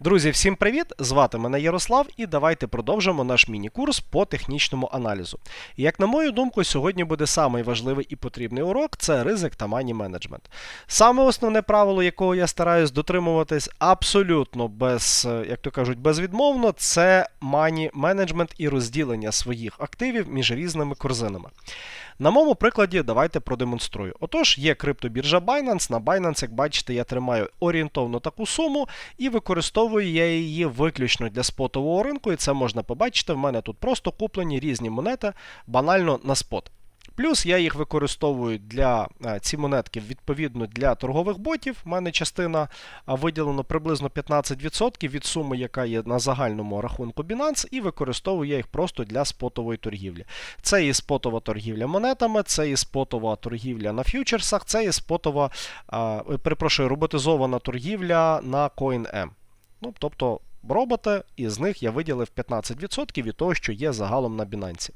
Друзі, всім привіт! Звати мене Ярослав, і давайте продовжимо наш міні-курс по технічному аналізу. І як на мою думку, сьогодні буде самий важливий і потрібний урок це ризик та мані менеджмент. Саме основне правило, якого я стараюсь дотримуватись абсолютно без, як то кажуть, безвідмовно, це мані менеджмент і розділення своїх активів між різними корзинами. На моєму прикладі давайте продемонструю. Отож, є криптобіржа Binance. На Binance, як бачите, я тримаю орієнтовно таку суму і використовую я її виключно для спотового ринку, і це можна побачити. В мене тут просто куплені різні монети банально на спот. Плюс я їх використовую для е, ці монетки відповідно для торгових ботів. У мене частина виділено приблизно 15% від суми, яка є на загальному рахунку Binance, і використовую я їх просто для спотової торгівлі. Це і спотова торгівля монетами, це і спотова торгівля на ф'ючерсах, це і спотова, е, перепрошую, роботизована торгівля на CoinM. Ну, тобто роботи, і з них я виділив 15% від того, що є загалом на Binance.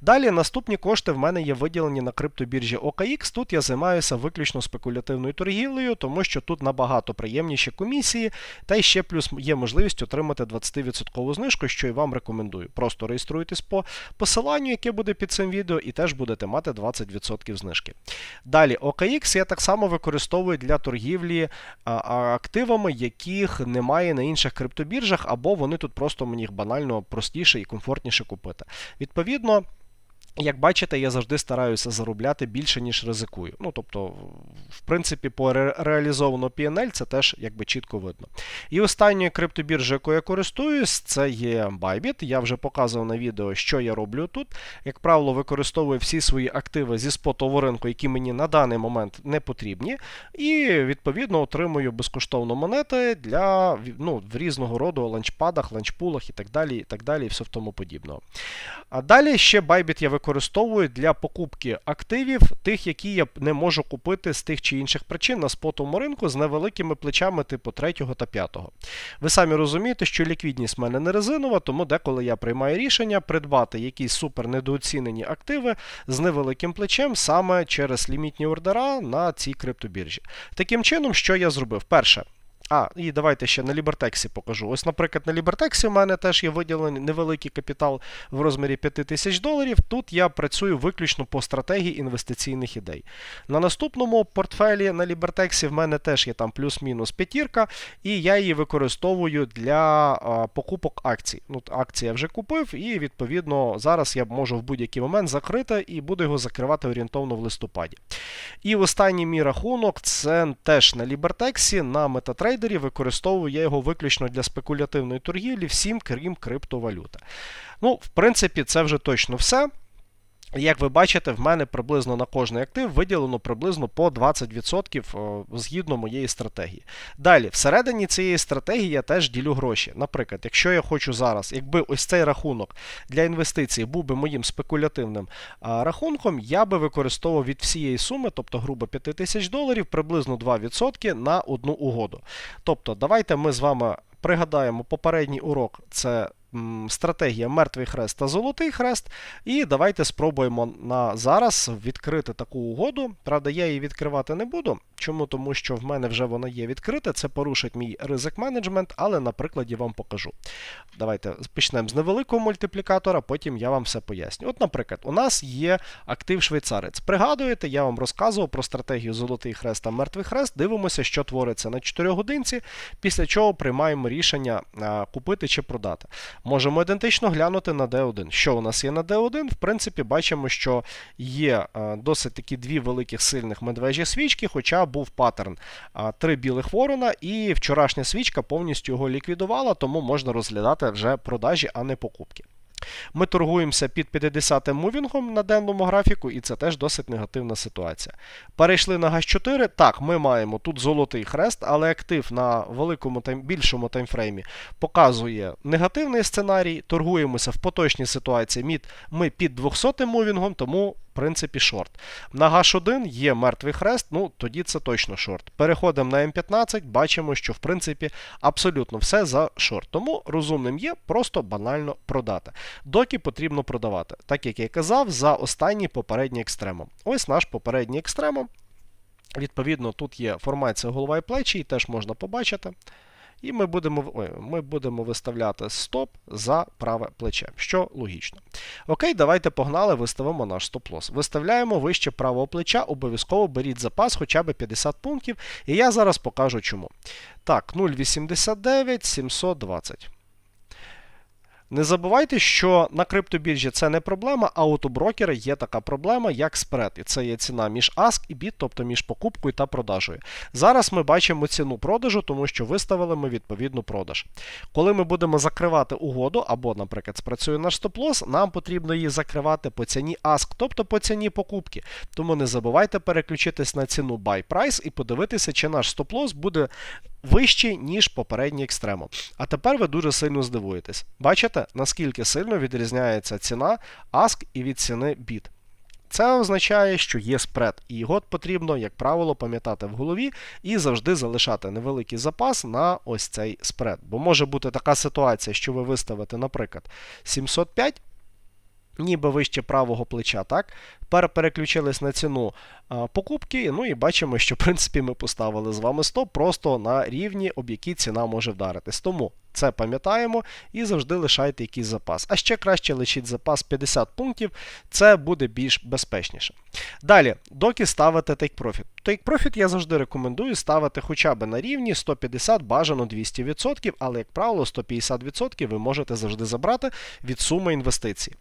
Далі наступні кошти в мене є виділені на криптобіржі OKX. Тут я займаюся виключно спекулятивною торгівлею, тому що тут набагато приємніші комісії, та й ще плюс є можливість отримати 20% знижку, що і вам рекомендую. Просто реєструйтесь по посиланню, яке буде під цим відео, і теж будете мати 20% знижки. Далі, OKX я так само використовую для торгівлі активами, яких немає на інших криптобіржах біржах, або вони тут просто мені їх банально простіше і комфортніше купити. Відповідно. Як бачите, я завжди стараюся заробляти більше, ніж ризикую. Ну, тобто, в принципі, по ре реалізованому PNL це теж якби чітко видно. І останньою криптобіржею, якою я користуюсь, це є Bybit. Я вже показував на відео, що я роблю тут. Як правило, використовую всі свої активи зі спотового ринку, які мені на даний момент не потрібні. І, відповідно, отримую безкоштовно монети для ну, в різного роду ланчпадах, ланчпулах і так далі, і так далі, і все в тому подібного. А далі ще Bybit я використовую використовую для покупки активів, тих, які я не можу купити з тих чи інших причин на спотовому ринку з невеликими плечами типу 3 та 5. Ви самі розумієте, що ліквідність в мене не резинова, тому деколи я приймаю рішення придбати якісь супер недооцінені активи з невеликим плечем саме через лімітні ордера на цій криптобіржі. Таким чином, що я зробив? Перше. А, і давайте ще на Лібертексі покажу. Ось, наприклад, на Лібертексі у мене теж є виділений невеликий капітал в розмірі 5 тисяч доларів. Тут я працюю виключно по стратегії інвестиційних ідей. На наступному портфелі на Лібертексі в мене теж є там плюс-мінус п'ятірка, і я її використовую для а, покупок акцій. Ну, Акції я вже купив, і відповідно зараз я можу в будь-який момент закрити і буду його закривати орієнтовно в листопаді. І останній мій рахунок це теж на Лібертексі, на MetaTrader використовую я його виключно для спекулятивної торгівлі, всім крім криптовалюти. Ну, в принципі, це вже точно все. Як ви бачите, в мене приблизно на кожний актив виділено приблизно по 20% згідно моєї стратегії. Далі, всередині цієї стратегії я теж ділю гроші. Наприклад, якщо я хочу зараз, якби ось цей рахунок для інвестицій був би моїм спекулятивним рахунком, я би використовував від всієї суми, тобто грубо 5 тисяч доларів, приблизно 2% на одну угоду. Тобто, давайте ми з вами пригадаємо попередній урок. Це стратегія мертвий хрест та золотий хрест. І давайте спробуємо на зараз відкрити таку угоду. Правда, я її відкривати не буду. Чому? Тому що в мене вже вона є відкрита, це порушить мій ризик менеджмент, але на прикладі вам покажу. Давайте почнемо з невеликого мультиплікатора, потім я вам все поясню. От, наприклад, у нас є актив швейцарець. Пригадуєте, я вам розказував про стратегію Золотий хрест та мертвий хрест. Дивимося, що твориться на 4 годинці, після чого приймаємо рішення купити чи продати. Можемо ідентично глянути на D1. Що у нас є на D1? В принципі, бачимо, що є досить такі дві великих сильних медвежі свічки, хоча був паттерн три білих ворона, і вчорашня свічка повністю його ліквідувала, тому можна розглядати вже продажі, а не покупки. Ми торгуємося під 50-м мувінгом на денному графіку, і це теж досить негативна ситуація. Перейшли на газ 4. Так, ми маємо тут золотий хрест, але актив на великому тайм, більшому таймфреймі показує негативний сценарій. Торгуємося в поточній ситуації. Ми під 200-м мувінгом, тому в принципі, шорт. На H1 є мертвий хрест, ну тоді це точно шорт. Переходимо на М15, бачимо, що в принципі абсолютно все за шорт. Тому розумним є просто банально продати. Доки потрібно продавати. Так як я казав, за останній попередній екстремум. Ось наш попередній екстремум. Відповідно, тут є формація голова і плечі, і теж можна побачити. І ми будемо, ми будемо виставляти стоп за праве плече, що логічно. Окей, давайте погнали, виставимо наш стоп-лос. Виставляємо вище правого плеча, обов'язково беріть запас хоча б 50 пунктів, і я зараз покажу чому. Так, 0,89, 720. Не забувайте, що на криптобіржі це не проблема, а от у брокера є така проблема, як спред. І це є ціна між ASK і BIT, тобто між покупкою та продажею. Зараз ми бачимо ціну продажу, тому що виставили ми відповідну продаж. Коли ми будемо закривати угоду, або, наприклад, спрацює наш стоп-лос, нам потрібно її закривати по ціні ASK, тобто по ціні покупки. Тому не забувайте переключитись на ціну Buy Price і подивитися, чи наш стоп-лос буде вищий, ніж попередній екстремум. А тепер ви дуже сильно здивуєтесь. Бачите, наскільки сильно відрізняється ціна ASK і від ціни BIT. Це означає, що є спред, і його потрібно, як правило, пам'ятати в голові і завжди залишати невеликий запас на ось цей спред. Бо може бути така ситуація, що ви виставите, наприклад, 705, ніби вище правого плеча, так? Переключились на ціну покупки, ну і бачимо, що в принципі ми поставили з вами стоп просто на рівні, об якій ціна може вдаритись. Тому це пам'ятаємо і завжди лишайте якийсь запас. А ще краще лишіть запас 50 пунктів, це буде більш безпечніше. Далі, доки ставите Take Profit. Take Profit я завжди рекомендую ставити хоча б на рівні 150, бажано 200%, але, як правило, 150% ви можете завжди забрати від суми інвестицій.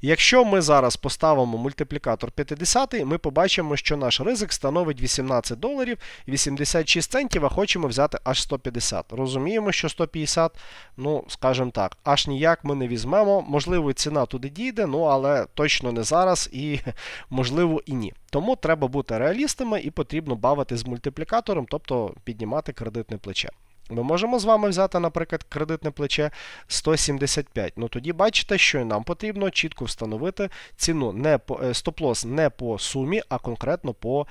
Якщо ми зараз поставимо мультиплікатор 50, ми побачимо, що наш ризик становить 18 доларів 86 центів, а хочемо взяти аж 150. Розуміємо, що 150, ну, скажімо так, аж ніяк ми не візьмемо. Можливо, ціна туди дійде, ну але точно не зараз і, можливо, і ні. Тому треба бути реалістами і потрібно бавити з мультиплікатором, тобто піднімати кредитне плече. Ми можемо з вами взяти, наприклад, кредитне плече 175. Ну тоді бачите, що нам потрібно чітко встановити ціну не по стоп-лос не по сумі, а конкретно по,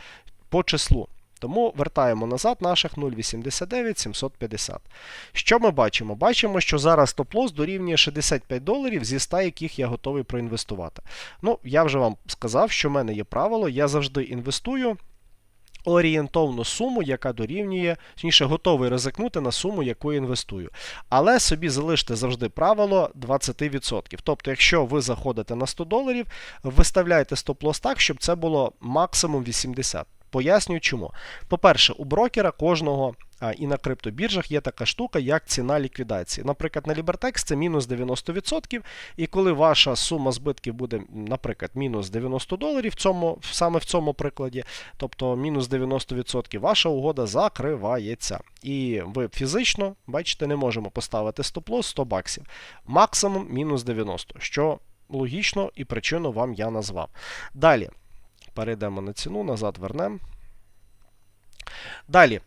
по числу. Тому вертаємо назад наших 0,89 750. Що ми бачимо? Бачимо, що зараз стоп-лос дорівнює 65 доларів зі 100, яких я готовий проінвестувати. Ну, я вже вам сказав, що в мене є правило, я завжди інвестую орієнтовну суму, яка дорівнює, точніше, готовий ризикнути на суму, яку інвестую. Але собі залиште завжди правило 20%. Тобто, якщо ви заходите на 100 доларів, виставляйте стоп-лос так, щоб це було максимум 80. Пояснюю чому. По-перше, у брокера кожного а, і на криптобіржах є така штука, як ціна ліквідації. Наприклад, на Libertex це мінус 90%, і коли ваша сума збитків буде, наприклад, мінус 90 доларів, в цьому, саме в цьому прикладі, тобто мінус 90%, ваша угода закривається. І ви фізично, бачите, не можемо поставити стоп-лос 100 баксів. Максимум мінус 90, що логічно і причину вам я назвав. Далі. Перейдемо на ціну, назад вернемо. Далі,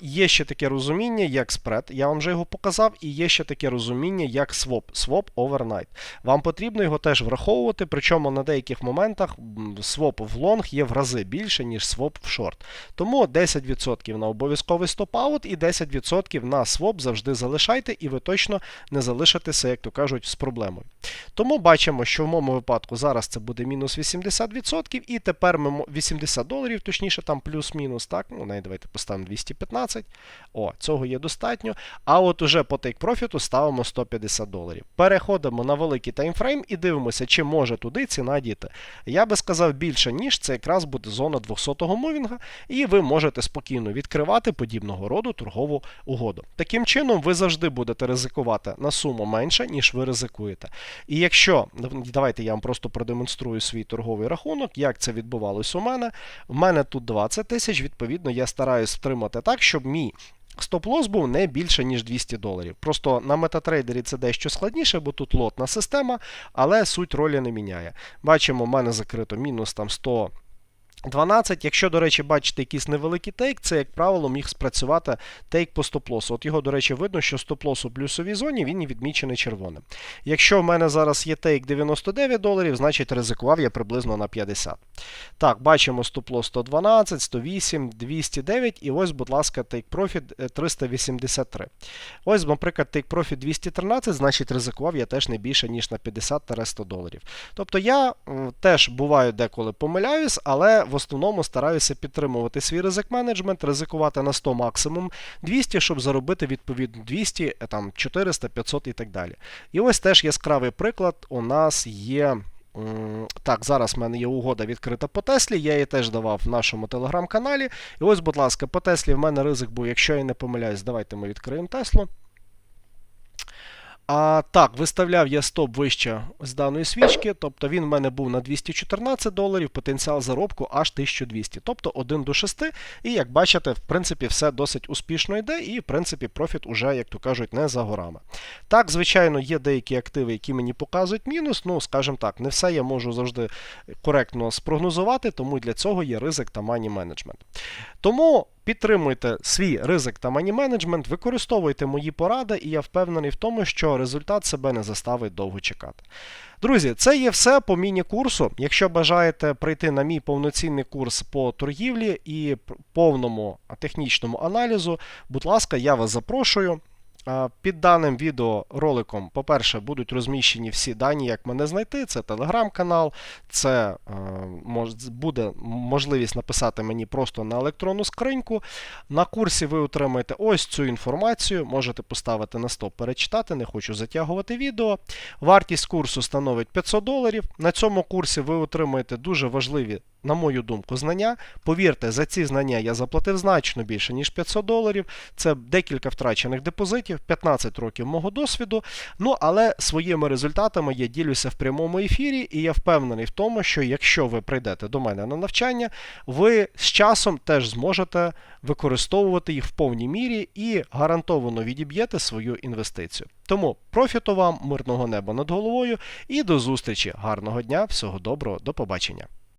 Є ще таке розуміння, як спред, я вам вже його показав, і є ще таке розуміння, як своп, своп overnight. Вам потрібно його теж враховувати, причому на деяких моментах своп в лонг є в рази більше, ніж своп в шорт. Тому 10% на обов'язковий стоп-аут і 10% на своп завжди залишайте, і ви точно не залишитеся, як то кажуть, з проблемою. Тому бачимо, що в моєму випадку зараз це буде мінус 80%, і тепер ми 80 доларів, точніше, там плюс-мінус. так, ну, Давайте поставимо 200. 215. О, цього є достатньо. А от уже по Profit ставимо 150 доларів. Переходимо на великий таймфрейм і дивимося, чи може туди ціна діти. Я би сказав більше, ніж це якраз буде зона 200-го мувінга, і ви можете спокійно відкривати подібного роду торгову угоду. Таким чином, ви завжди будете ризикувати на суму менше, ніж ви ризикуєте. І якщо, давайте я вам просто продемонструю свій торговий рахунок, як це відбувалось у мене. В мене тут 20 тисяч, відповідно, я стараюсь втримати так, щоб мій стоп-лос був не більше, ніж 200 доларів. Просто на метатрейдері це дещо складніше, бо тут лотна система, але суть ролі не міняє. Бачимо, в мене закрито мінус там 100. 12, якщо, до речі, бачите якийсь невеликий тейк, це, як правило, міг спрацювати тейк по стоп-лосу. От його, до речі, видно, що стоп-лос у плюсовій зоні він відмічений червоним. Якщо в мене зараз є тейк 99 доларів, значить ризикував я приблизно на 50. Так, бачимо стоп-лос 112, 108, 209. І ось, будь ласка, тейк профіт 383. Ось, наприклад, тейк профіт 213, значить ризикував я теж не більше, ніж на 50-100 доларів. Тобто я теж буваю деколи помиляюсь, але в основному стараюся підтримувати свій ризик менеджмент, ризикувати на 100 максимум 200, щоб заробити відповідно 200, е, там 400, 500 і так далі. І ось теж яскравий приклад у нас є. Так, зараз в мене є угода відкрита по Теслі, я її теж давав в нашому телеграм-каналі. І ось, будь ласка, по Теслі в мене ризик був, якщо я не помиляюсь, давайте ми відкриємо Теслу. А так, виставляв я стоп вище з даної свічки, тобто він в мене був на 214 доларів, потенціал заробку аж 1200, тобто 1 до 6. І як бачите, в принципі, все досить успішно йде, і в принципі профіт уже, як то кажуть, не за горами. Так, звичайно, є деякі активи, які мені показують мінус. Ну, скажімо так, не все я можу завжди коректно спрогнозувати, тому для цього є ризик та мані менеджмент. Тому підтримуйте свій ризик та мані менеджмент, використовуйте мої поради, і я впевнений в тому, що результат себе не заставить довго чекати. Друзі, це є все по міні-курсу. Якщо бажаєте прийти на мій повноцінний курс по торгівлі і повному технічному аналізу, будь ласка, я вас запрошую. Під даним відеороликом, по-перше, будуть розміщені всі дані, як мене знайти. Це телеграм-канал, це е, буде можливість написати мені просто на електронну скриньку. На курсі ви отримаєте ось цю інформацію, можете поставити на стоп, перечитати, не хочу затягувати відео. Вартість курсу становить 500 доларів. На цьому курсі ви отримаєте дуже важливі, на мою думку, знання. Повірте, за ці знання я заплатив значно більше, ніж 500 доларів. Це декілька втрачених депозитів, 15 років мого досвіду. Ну, але своїми результатами я ділюся в прямому ефірі, і я впевнений в тому, що якщо ви прийдете до мене на навчання, ви з часом теж зможете використовувати їх в повній мірі і гарантовано відіб'єте свою інвестицію. Тому профіту вам, мирного неба над головою і до зустрічі. Гарного дня, всього доброго, до побачення.